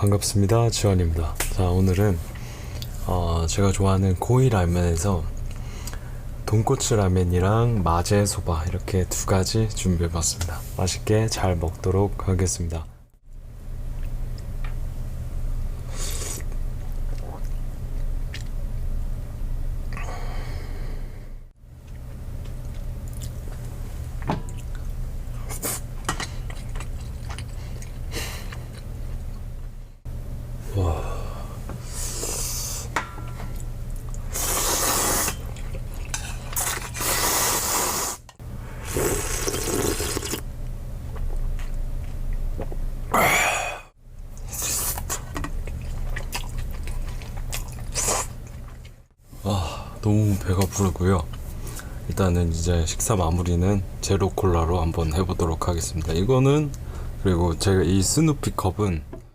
반갑습니다. 지원입니다. 자, 오늘은 어, 제가 좋아하는 고이 라면에서 돈코츠 라면이랑 마제 소바 이렇게 두 가지 준비해 봤습니다. 맛있게 잘 먹도록 하겠습니다. 아, 너무 배가 부르고요. 일단은 이제 식사 마무리는 제로 콜라로 한번 해보도록 하겠습니다. 이거는 그리고 제가 이 스누피 컵은